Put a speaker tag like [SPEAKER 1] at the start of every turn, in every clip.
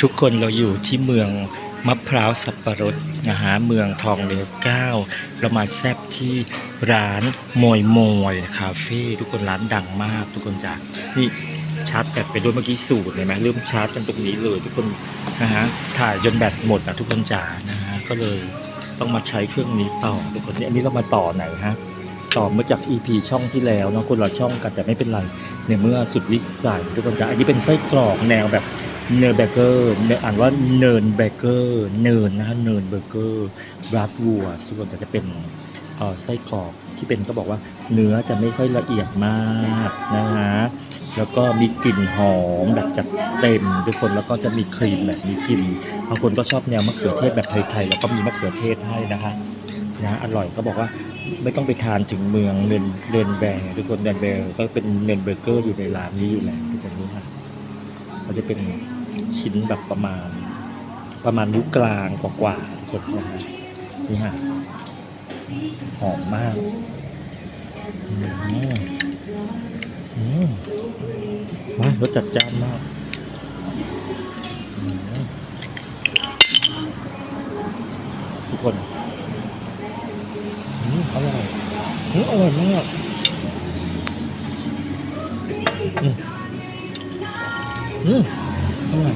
[SPEAKER 1] ทุกคนเราอยู่ที่เมืองมะพร้าวสับปะรดนะฮะเมืองทองเหลือเก้าเรามาแซบที่ร้านมอยมอยคาเฟ่ทุกคนร้านดังมาก ทุกคนจ้ะนี่ชาร์จแบตไปด้วยเมื่อกี้สูตรเห็นไหมเริ่มชาร์จกันตรงนี้เลย ทุกคนนะฮะถ่ายจนแบตหมดนะทุกคนจ๋านะฮะก็เลยต้องมาใช้เครื่องนี้ต่อทุกคนนี่อันนี้เรามาต่อไหนฮะ ต่อมาจาก EP ช่องที่แล้วเนาะคนละช่องกันแต่ไม่เป็นไรในเมื่อสุดวิสัยทุกคนจ๋าอันนี้เป็นไส้กรอกแนวแบบเนอร์เบเกอร์เนอ่านว่าเนินเบเกอร์เนินนะฮะเนินเบเกอร์บรัดวัวส่วนจะจะเป็นไส้กรอกที่เป็นก็บอกว่าเนื้อจะไม่ค่อยละเอียดมากนะฮะแล้วก็มีกลิ่นหอมแบบจัดเต็มทุกคนแล้วก็จะมีครีมแบบมีกลิ่นบางคนก็ชอบแนวมะเขือเทศแบบไทยๆแล้วก็มีมะเขือเทศให้นะคะ นะอร่อยเขาบอกว่าไม่ต้องไปทานถึงเมืองเนินเนนแบร์ทุกคนเนินแบร์ก็เป็นเนนเบอร์เกอร์อยู่ในร้านนี้อยู่แล้วทุกคนนี่ค่ะมันจะเป็นชิ้นแบบประมาณ ประมาณนิ้วกลางกว่าๆคนนะฮะนี่ฮะหอมมากอืมอืมว้ารสจัดจ้านมากอืมทุกคนอืมอร่อย อืมอร่อยมากอืมอืมอร่อย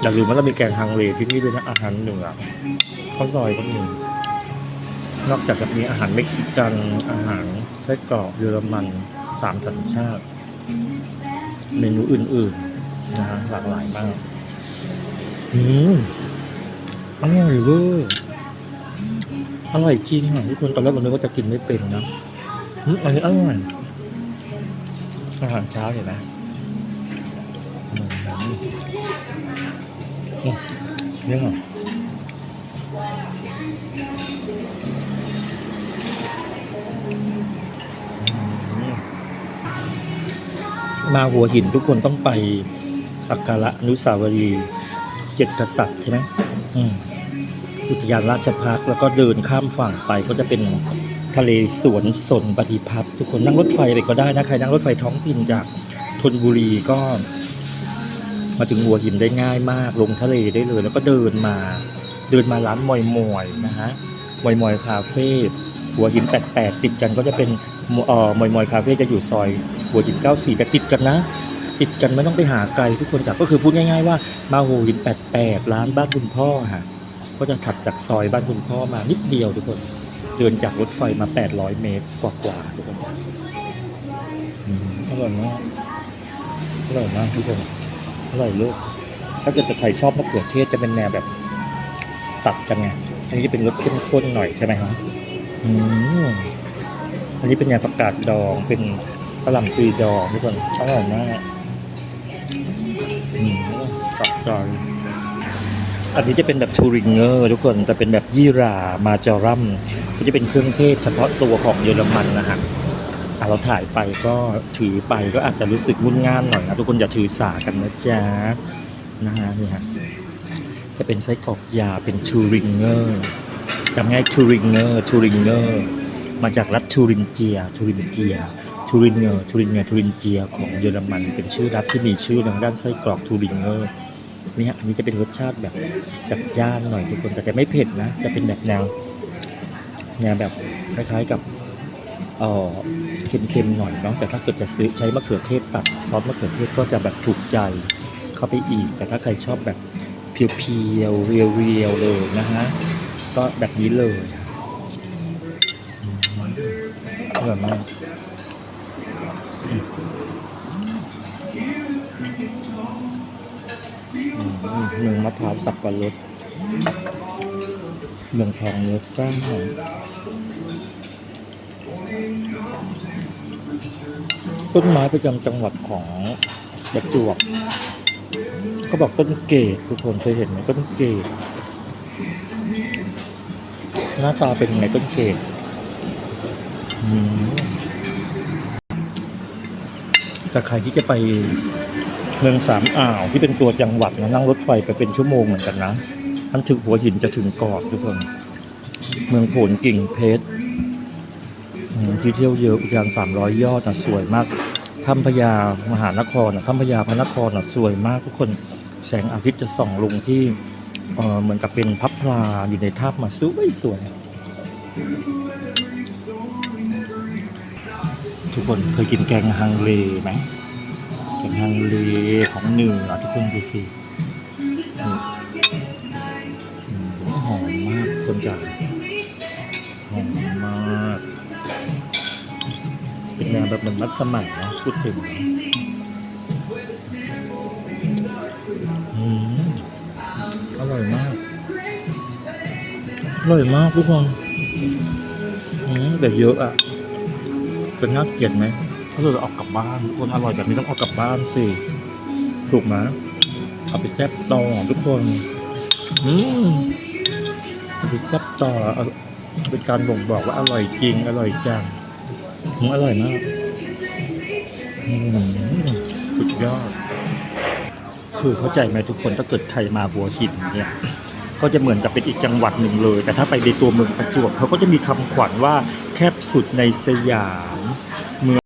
[SPEAKER 1] อย่าลืมว่าเรามีแกงฮังเลที่นี่ด้วยนะอาหารเหนือข้าวซอยก็มีนอกจากจะมีอาหารเม็กซิกันอาหารไส้กรอกเยอรมันสามสัญชาติ เมนูอื่นๆนะฮะหลากหลายมากอืมอร่อยเว้ย อร่อยจริงอะทุกคนตอนแรกผมนึกว่าจะกินไม่เป็นนะอืมอันนี้อร่อยอาหารเช้าเห็นไหมมอืมเนี่ยหรอมาหัวหินทุกคนต้องไปสักการะนุสาวรีย์เจ็ดกษัตริย์ใช่ไหมอืม อุทยานราชพักแล้วก็เดินข้ามฝั่งไปก็จะเป็นทะเลสวนสนปฏิพัฒน์ทุกคนนั่งรถไฟไปก็ได้นะใครนั่งรถไฟท้องถิ่นจากธนบุรีก็ มาถึงหัวหินได้ง่ายมาก ลงทะเลได้เลย แล้วก็เดินมาเดินมาร้านมอยมอยนะฮะมอยมอยคาเฟ่หัวหินแปดแปดติดกันก็จะเป็นเอ่อมอยมอยคาเฟ่จะอยู่ซอย หัวหินเก้าสี่แต่ติดกันนะ ติดกันไม่ต้องไปหาไกลทุกคนจากก็คือพูดง่าย ๆว่ามาหัวหินแปดแปดร้านบ้านคุณพ่อฮะ ก็จะถัดจากซอยบ้านคุณพ่อมานิดเดียวทุกคน เดินจากรถไฟมา 800 เมตรกว่าๆทุกคนจ้ะอืมอร่อยมากอร่อยมากทุกคนอร่อยลูกถ้าเกิดใครชอบมะเขือเทศจะเป็นแนวแบบ ตัดกันไงอันนี้จะเป็นรสเข้มข้นหน่อยใช่ไหมครับอืมอันนี้เป็นยาประกาศดอง เป็นกระหล่ำปลีดองทุกคนอร่อยมากอืมตัดจอย อันนี้จะเป็นแบบทูริงเกอร์ทุกคนแต่เป็นแบบยี่รามาจารัมก็จะเป็นเครื่องเทศเฉพาะตัวของเยอรมันนะฮะเราถ่ายไปก็ถือไปก็อาจจะรู้สึกงุ่นง่านหน่อยนะทุกคนอย่าถือสากันนะจ๊ะนะฮะนี่ฮะจะเป็นไส้กรอกยาเป็นทูริงเกอร์จำง่ายทูริงเกอร์ทูริงเกอร์มาจากรัฐทูรินเจียทูรินเจียทูรินเกอร์ทูรินเกอร์ทูรินเจียของเยอรมันเป็นชื่อรัฐที่มีชื่อทางด้านไส้กรอกทูริงเกอร์ นี่ฮะอันนี้จะเป็นรสชาติแบบจัดจ้านหน่อยทุกคนแต่จะไม่เผ็ดนะ จะเป็นแบบแนวแนวแบบคล้ายๆกับเออเค็มๆหน่อยเนาะแต่ถ้าเกิดจะซื้อใช้มะเขือเทศตัดซอสมะเขือเทศก็จะแบบถูกใจเข้าไปอีก แต่ถ้าใครชอบแบบเพียวๆเรียวๆเลยนะฮะก็แบบนี้เลยอร่อยมากอ เมืองมะพร้าวสับปะรดเมืองทองเนื้อเก้าต้นไม้ประจำจังหวัดของประจวบก็บอกต้นเกตทุกคนเคยเห็นไหมต้นเกตหน้าตาเป็นไงต้นเกตอืม แต่ใครที่จะไปเมืองสามอ่าวที่เป็นตัวจังหวัดนะนั่งรถไฟไปเป็นชั่วโมงเหมือนกันนะท่านถึงหัวหินจะถึงเกาะทุกคน เมืองโผลกิ่งเพชรที่เที่ยวเยอะอุทยานสามร้อยยอดนะสวยมากถ้ำพญามหานครอะถ้ำพญาพระนครอะสวยมากทุกคนแสงอาทิตย์จะส่องลงที่เเหมือนกับเป็นพับพลาอยู่ในถ้ำมาสวยสวย ทุกคนเคยกินแกงฮังเลไหมแกงฮังเลของหนือทุกคนดูสิหอมมากคนจ๋าหอมมากเป็นแนวแบบเหมือนมัสมั่นนะพูดถึงอืมอร่อยมาก อร่อยมากทุกคนแต่เยอะอะ จะน่าเกลียดไหมถ้าเราเอากลับบ้านทุกคนอร่อยแบบนี้ต้องเอากลับบ้านสิถูกไหมเอาไปแซ่บต่อทุกคนอืมเอาไปแซ่บต่อเป็นการบ่งบอกว่าอร่อยจริง อร่อยจังอืมอร่อยมากอุดยอด คือเข้าใจไหมทุกคนถ้าเกิดใครมาบัวหินเนี่ย ก็จะเหมือนกับเป็นอีกจังหวัดหนึ่งเลย แต่ถ้าไปในตัวเมืองประจวบเขาก็จะมีคำขวัญว่า แคบสุดในสยาม